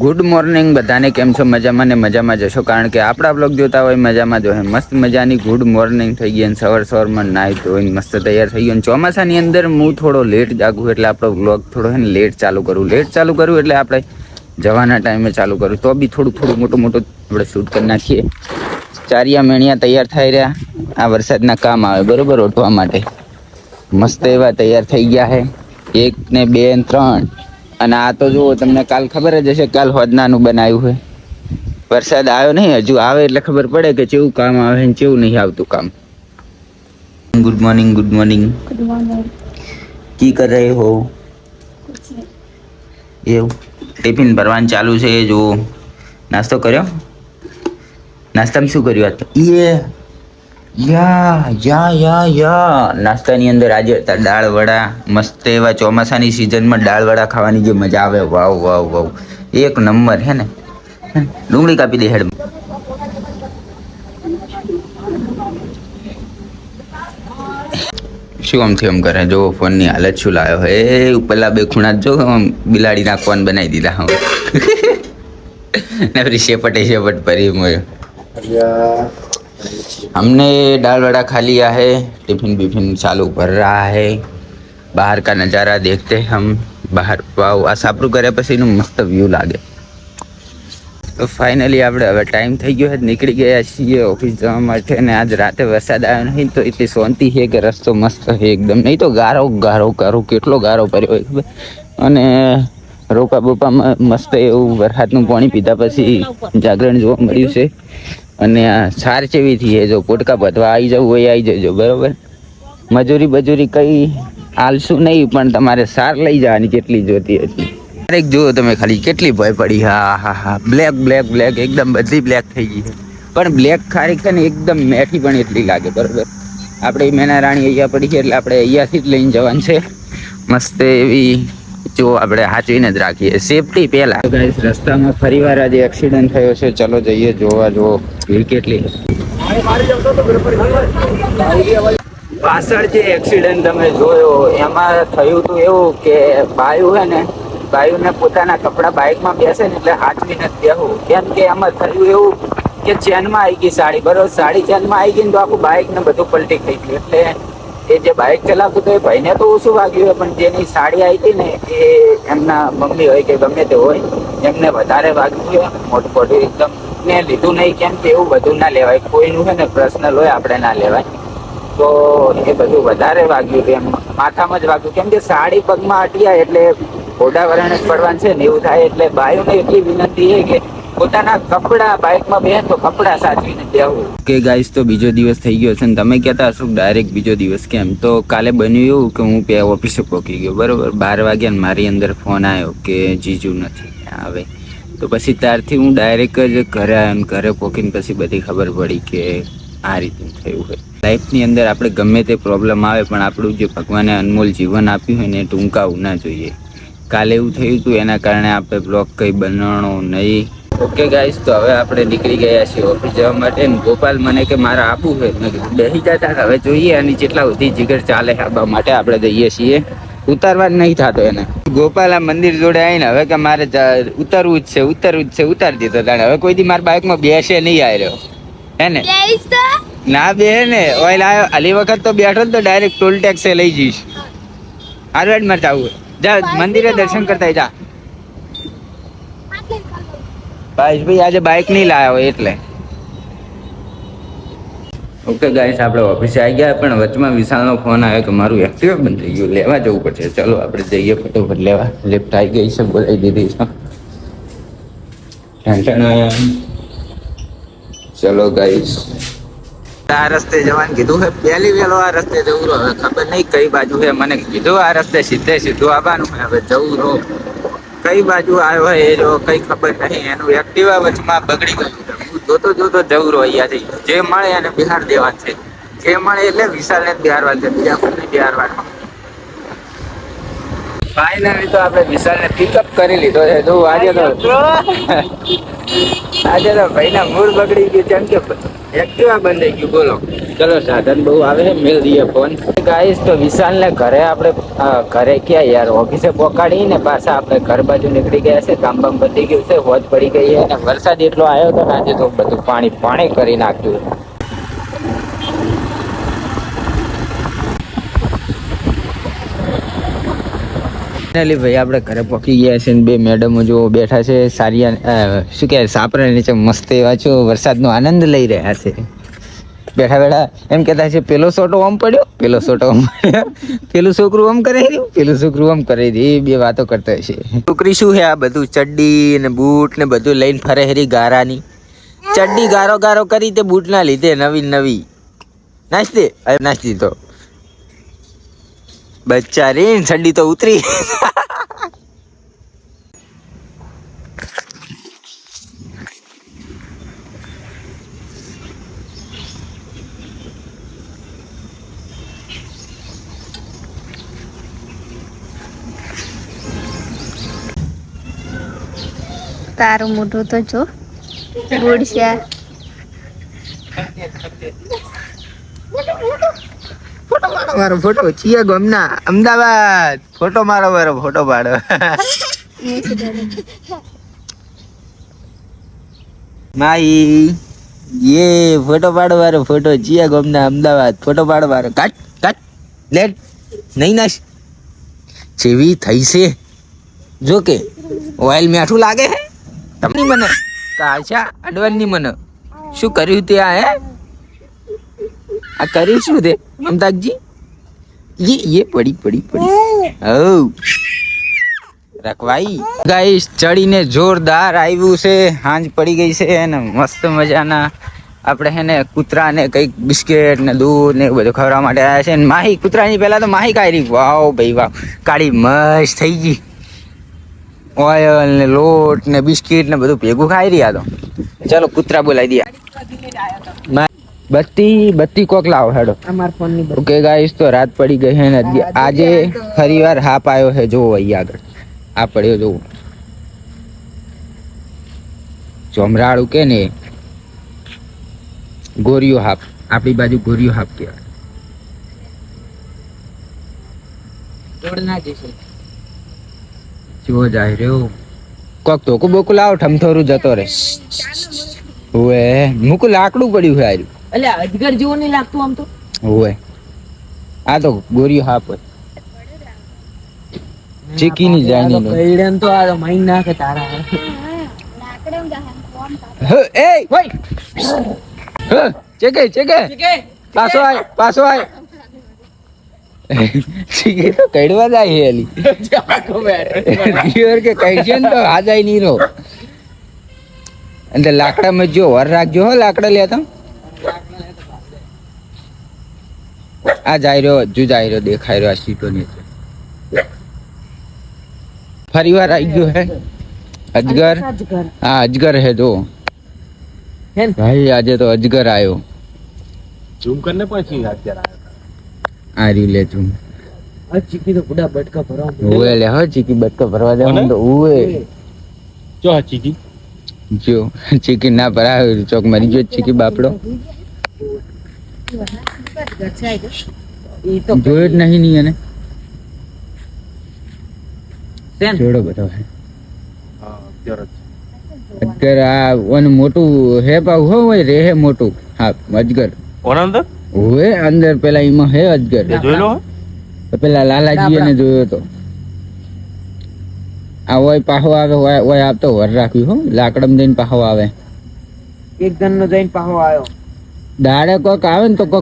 Good morning બધાને કેમ છો? મજામાં ને મજામાં જશો? કારણ કે આપણા બ્લોગ જોતા હોય, મજામાં જો મસ્ત મજાની ગુડ મોર્નિંગ થઈ ગઈ અને સવાર સવારમાં નાહી ધોઈને મસ્ત તૈયાર થઈ ગયો ચોમાસાની અંદર હું થોડો લેટ જાગું, એટલે આપણો બ્લોગ થોડો હે લેટ ચાલુ કરું. લેટ ચાલુ કરું એટલે આપણે જવાના ટાઈમે ચાલુ કરું. તો બી થોડું થોડું મોટું મોટું આપણે શૂટ કરી નાખીએ. ચારિયા મેણિયા તૈયાર થઈ રહ્યા. આ વરસાદના કામ આવે, બરાબર ઓટવા માટે. મસ્ત એવા તૈયાર થઈ ગયા છે. એક ને બે ને ત્રણ. અને આ તો જુઓ તમને કાલ ખબર જ હશે કાલ હોદનાનું બનાવ્યું હોય. વરસાદ આવ્યો નહીં હજુ આવે એટલે ખબર પડે કે કેવું કામ આવે ને કેવું નહીં આવતું કામ. ગુડ મોર્નિંગ ગુડ મોર્નિંગ કી કર રહે હો? એવું? ટિફિન ભરવાનું ચાલુ છે જુઓ. નાસ્તો કર્યો? નાસ્તામાં શું કર્યું આ તો? એ યા યા યા યા. નાસ્તાની અંદર આજે હતા દાળ વડા, મસ્ત એવા ચોમાસાની સિઝનમાં દાળ વડા ખાવાની જે મજા આવે. વાવ વાવ વાવ. એક નંબર, હે ને? ડુંગળી કાપી દે હેડ શું આમથી એમ કરે જો, ફોનની હાલત શું લાવ્યો હે પેલા બે ખૂણા જ આમ બિલાડી નાખવાનું બનાવી દીધા હવે ને પછી શેપટે, શેપટ ભરી મોયો. हमने दाल वड़ा खा लिया है टिफिन बिफिन चालू भर रहा है બહાર કા નજારા દેખતે હમ બહાર વાવ આ સાપરું કર્યા પછીનું મસ્ત વ્યૂ લાગે તો ફાઇનલી આપણે હવે ટાઈમ થઈ ગયો છે નીકળી ગયા છીએ ઓફિસ જવા માટે અને આજ રાતે વરસાદ આવ્યો નહીં તો એટલી શાંતિ છે કે રસ્તો મસ્ત છે એકદમ નહીં તો ગારો ગારો ગારો કેટલો ગારો પડ્યો હોય ખબર અને રોપા બોપામાં મસ્ત એવું વરસાદનું પાણી પીધા પછી જાગરણ જોવા મળ્યું છે અને આ સાર ચેવી થઈ છે જો પોટકા બધવા આવી જવું હોય આવી જજો, બરોબર? મજૂરી બજૂરી કઈ આલશું નહીં, પણ તમારે સાર લઈ જવાની કેટલી જોતી હતી. ક્યારેક જુઓ તમે ખાલી કેટલી ભય પડી. હા હા હા બ્લેક બ્લેક બ્લેક એકદમ બધી બ્લેક થઈ ગઈ છે. પણ બ્લેક ખારી છે ને એકદમ મેઠી પણ એટલી લાગે, બરોબર? આપણે મેના રાણી અહીંયા પડી છે, એટલે આપણે અહીંયાથી જ લઈને જવાનું છે. મસ્ત એવી જો આપણે હાચવીને જ રાખીએ. સેફટી પહેલા. રસ્તામાં ફરીવાર આજે એક્સિડન્ટ થયો છે. ચલો જઈએ, જોવા જો ભીડ કેટલી. પાછળ જે એક્સિડન્ટ તમે જોયો, એમાં થયું હતું એવું કે બાયુ હે ને બાયુને પોતાના કપડા બાઇકમાં બેસે ને એટલે હાચવીને જ બેહવું કેમ કે એમાં થયું એવું કે ચેનમાં આવી ગઈ સાડી. બરોબર, સાડી ચેનમાં આવી ગઈ ને તો આખું બાઇક ને બધું પલટી થઈ ગયું. એટલે એ જે બાઇક ચલાવતું તો એ ભાઈને તો ઓછું વાગ્યું હોય, પણ જેની સાડી આવી હતી ને, એ એમના મમ્મી હોય કે ગમે તે હોય, એમને વધારે વાગ્યું છે મોટું મોટું એકદમ ને લીધું નહીં, કેમ કે એવું બધું ના લેવાય. કોઈનું હોય ને પર્સનલ હોય આપણે ના લેવાય. તો એ બધું વધારે વાગ્યું એમ, માથામાં જ વાગ્યું. કેમ કે સાડી પગમાં અટિયા એટલે ઘોડા વરણે જ પડવાનું છે ને, એવું થાય એટલે બાયુને એટલી વિનંતી છે કે પોતાના કપડા બાઇકમાં બેન તો કપડા સાચવીને જવું કે ગાઈસ, તો બીજો દિવસ થઈ ગયો છે ને તમે કહેતા હશો ડાયરેક્ટ બીજો દિવસ કેમ? તો કાલે બન્યું એવું કે હું પે ઓફિસે પહોંચી ગયો, બરોબર? બાર વાગ્યા મારી અંદર ફોન આવ્યો કે જીજુ નથી આવે. તો પછી ત્યારથી હું ડાયરેક્ટ જ ઘરે આવ્યો ઘરે પહોંચીને પછી બધી ખબર પડી કે આ રીતનું થયું હોય. લાઈફની અંદર આપણે ગમે તે પ્રોબ્લેમ આવે, પણ આપણું જે ભગવાને અનમોલ જીવન આપ્યું હોય ને ટૂંકાવું ના જોઈએ. કાલે એવું થયું હતું એના કારણે આપણે બ્લોગ કંઈ બનાવણો નહીં. ઓકે ગાઈસ તો હવે આપણે નીકળી ગયા છીએ ઓફિસ જવા માટે. ગોપાલ મને કે મારે આપવું છે. મેં કીધું બેસી જતા હવે જોઈએ અને જેટલા સુધી જીગર ચાલે આપવા માટે આપણે જઈએ છીએ. ઉતારવા જ નહીં થતો એને. ગોપાલ આ મંદિર જોડે આવીને હવે કે મારે ઉતરવું જ છે ઉતરવું જ છે ઉતારી દીધો તાણે. હવે કોઈ દી મારા બાઇકમાં બેસે નહીં આવ્યો હે ને? ના બે ને. ઓઇલ આવ્યો આલી વખત તો બેઠો ને તો ડાયરેક્ટ ટોલ ટેક્સે લઈ જઈશ. હારવાડ મારે જવું જા મંદિરે દર્શન કરતા જા. ભાઈ આજે બાઇક નહીં લાવ્યો એટલે. ઓકે ગાઈસ આપણે ઓફિસે આવી ગયા, પણ વચમાં વિશાલનો ફોન આવ્યો કે મારું એક્ટિવા બંધ થઈ ગયું. લેવા જવું પડશે. ચલો, આપણે જઈએ ફટોફટ લેવા. લિફ્ટ આવી ગઈ છે, બોલાવી દીધી છે. ચલો ગાઈસ આ રસ્તે જવાનું કીધું છે પહેલી વેલો આ રસ્તે જવું હવે ખબર નહીં કઈ બાજુ છે મને કીધું આ રસ્તે સીધે સીધું આવવાનું હવે જવું રહો કઈ બાજુ આવ્યો એ જો કઈ ખબર નહીં. એનું એક્ટિવા વચમાં બગડી ગયું હું જોતો જોતો જવું રહ્યો અહીંયાથી. જે મળે એને બિહાર દેવા છે. જે મળે એટલે વિશાલને જ બિહારવાનું છે. બીજા કોઈને બિહારવાનું. ફાઇનલી તો આપણે વિશાલને પિકઅપ કરી લીધો છે. તો આજે તો આજે તો ભાઈના મૂળ બગડી ગયું કેમ કે એક્ટિવા બંધ થઈ ગયું. બોલો. ચલો, સાધન બહુ આવે મેલ દઈએ ફોન ગાઈશ તો વિશાલ ને ઘરે આપણે ઘરે ક્યાં યાર? ઓફિસે પહોંચાડી ને પાછા આપણે ઘર બાજુ નીકળી ગયા છે કામ બામ પતી ગયું છે, હોજ પડી ગઈ છે, અને વરસાદ એટલો આવ્યો હતો ને આજે તો બધું પાણી પાણી કરી નાખ્યું. ફાઇનલી ભાઈ, આપણે ઘરે પહોંચી ગયા છે બે મેડમો જો બેઠા છે સારી શું કહેવાય સાપરા નીચે મસ્ત એવા છો, વરસાદનો આનંદ લઈ રહ્યા છે. બેઠા બેઠા એમ કહેતા છે, પેલો સોટો આમ પડ્યો, પેલો સોટો આમ પેલું છોકરું આમ કરી પેલું છોકરું આમ કરી રહ્યું. એ બે વાતો કરતા હશે છોકરી શું છે? આ બધું ચડ્ડી ને બૂટ ને બધું લઈને ફરે હરી ગારાની. ચડ્ડી ગારો ગારો કરી તે બૂટના લીધે નવી. નવી નાચતી નાચતી તો. બચ્ચારી ચડ્ડી તો ઉતરી. તારું મોઢું તો જો ગુડ છે. ફોટો મારો ફોટો ચિયા ગમના અમદાવાદ. ફોટો મારો મારો ફોટો પાડો. માઈ યે ફોટો પાડો, મારો ફોટો ચિયા ગમના અમદાવાદ. ફોટો પાડો, મારો. કાટ કાટ. લેટ નહીં નાશ. જેવી થઈ છે જો કે, ઓઇલ મીઠું લાગે હે? તમને મને? કાચા અડવાની મને. શું કર્યું તે આ, હે? આ કર્યું શું તે? મમતાજી ये ये પડી પડી પડી. હવ રખવાઈ. ગાઈસ, ચડીને જોરદાર આવ્યું છે. હાંજ પડી ગઈ છે અને મસ્ત મજાના આપણે હે ને કૂતરાને કંઈક બિસ્કિટ ને દૂધ ને બધું ખવડાવવા માટે આવ્યા છે. માહી, કૂતરાની પહેલાં તો માહી કાઢી વાવ ભાઈ, વાવ. કાળી મસ્ત થઈ ગઈ. ઓઇલ ને લોટ ને બિસ્કિટ ને બધું ભેગું ખાઈ રહ્યા તો. ચાલો કૂતરા બોલાવી દે બત્તી બત્તી કોક લાવો હેડો. ઓકે ગાઈસ તો રાત પડી ગઈ હે ને આજે ફરીવાર હાપ આવ્યો હે જોવો અહીં આગળ. આ પડ્યો જોવો. ચોમરાળું કે ને? ગોરિયો હાપ. આપણી બાજુ ગોરિયો હાપ કહેવાય. જો જાય રહ્યો. કોક ધોકું બોકું લાવ ઠમથોરું જતો રે ઓએ મૂકું લાકડું પડ્યું છે આર્યું એટલે અજગર જેવું નહીં લાગતું આમ તો. ઓએ આ તો ગોરી હાપ હોય. ચીકી ની જાય ને કઈડન તો આ મઈ નાખે તારા. હ એ ચેકે ચેકે. પાછો આય પાછો આય. ચીકે તો કડવા જાય હે એલી. દિયોર કે કઈ ને તો આ જાય નહીં એટલે લાકડા લાકડામાં જો વર રાખજો હો લાકડા લેતા આ જાય રહ્યો હજુ જાય રહ્યો દેખાય રહ્યો આ સીટો નીચે. ફરી વાર આવી ગયો હે. અજગર? અજગર. હા અજગર હે જો. હે ભાઈ આજે તો અજગર આવ્યો ઝૂમ કરને પછી અત્યારે. આ રહ્યું લે તું. આ ચીકી તો બુડા બટકા ભરવા ઉવે લે હો ચીકી બટકો ભરવા જવાનું તો ઉવે. જો આ ચીકી. જો ચીકી ના ભરાવે ચોક મરી ગયો ચીકી બાપડો. જોયો જ નહીં ની એને. જોડો બધો હે. અત્યારે જ. આ ઓનું મોટું હે પાવ હો હોય રે હે મોટું. હા અજગર કોના અંદર? હોય અંદર પેલા એમાં હે અજગર. એ જોઈ લો તો પેલા લાલાજી એને જોયો તો. આ ઓય પાહો આવે ઓય ઓય આપતો વર રાખ્યું હો. લાકડમ જઈને પાહો આવે. એક જણ નો જઈને પાહો આવ્યો. દાડે કોક આવે ને તો કોક